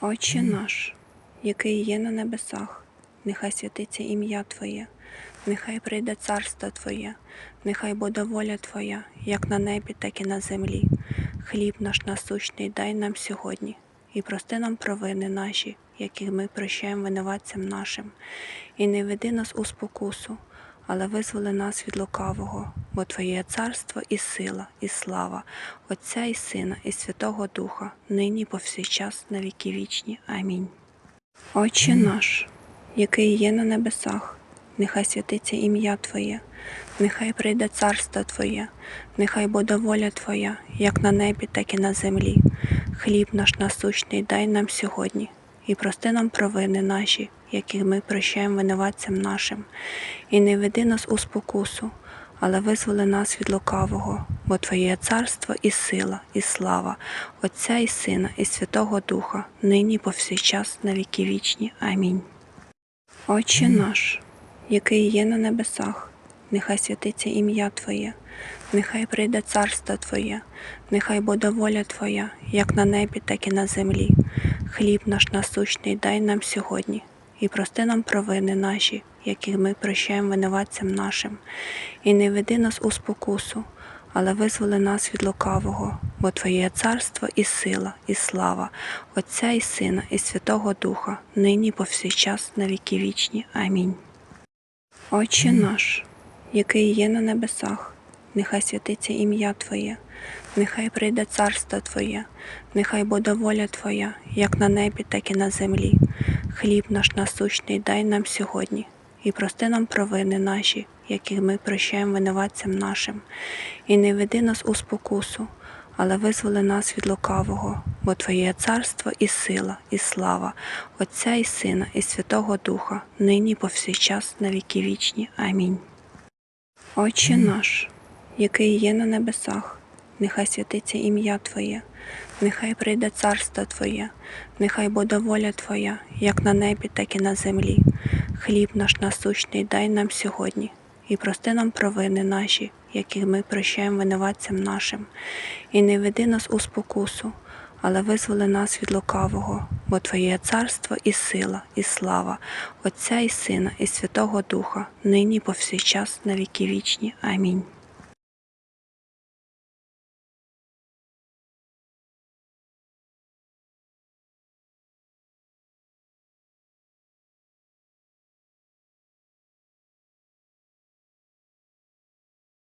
Отче наш, який є на небесах, нехай святиться ім'я Твоє, нехай прийде царство Твоє, нехай буде воля Твоя, як на небі, так і на землі. Хліб наш насущний дай нам сьогодні, і прости нам провини наші, які ми прощаємо винуватцям нашим, і не веди нас у спокусу, але визволи нас від лукавого, бо Твоє царство і сила, і слава, Отця і Сина, і Святого Духа, нині повсякчас на віки вічні. Амінь. Отче наш, який є на небесах, нехай святиться ім'я Твоє, нехай прийде царство Твоє, нехай буде воля Твоя, як на небі, так і на землі. Хліб наш насущний дай нам сьогодні, і прости нам провини наші, які ми прощаємо винуватцям нашим, і не веди нас у спокусу, але визволи нас від лукавого, бо Твоє царство і сила, і слава, Отця і Сина, і Святого Духа, нині повсякчас на віки вічні. Амінь. Отче наш, який є на небесах, нехай святиться ім'я Твоє, нехай прийде царство Твоє, нехай буде воля Твоя, як на небі, так і на землі. Хліб наш насущний дай нам сьогодні, і прости нам провини наші, які ми прощаємо винуватцям нашим, і не веди нас у спокусу, але визволи нас від лукавого, бо Твоє царство і сила, і слава, Отця і Сина, і Святого Духа, нині повсякчас на віки вічні. Амінь. Отче наш, який є на небесах, нехай святиться ім'я Твоє, нехай прийде царство Твоє, нехай буде воля Твоя, як на небі, так і на землі. Хліб наш насущний дай нам сьогодні, і прости нам провини наші, які ми прощаємо винуватцям нашим, і не веди нас у спокусу, але визволи нас від лукавого, бо Твоє царство і сила, і слава, Отця і Сина, і Святого Духа, нині повсякчас на віки вічні. Амінь. Отче наш, який є на небесах, нехай святиться ім'я Твоє, нехай прийде царство Твоє, нехай буде воля Твоя, як на небі, так і на землі. Хліб наш насущний дай нам сьогодні, і прости нам провини наші, яких ми прощаємо винуватцям нашим, і не веди нас у спокусу, але визволи нас від лукавого, бо Твоє царство і сила, і слава, Отця і Сина, і Святого Духа, нині повсякчас на віки вічні. Амінь.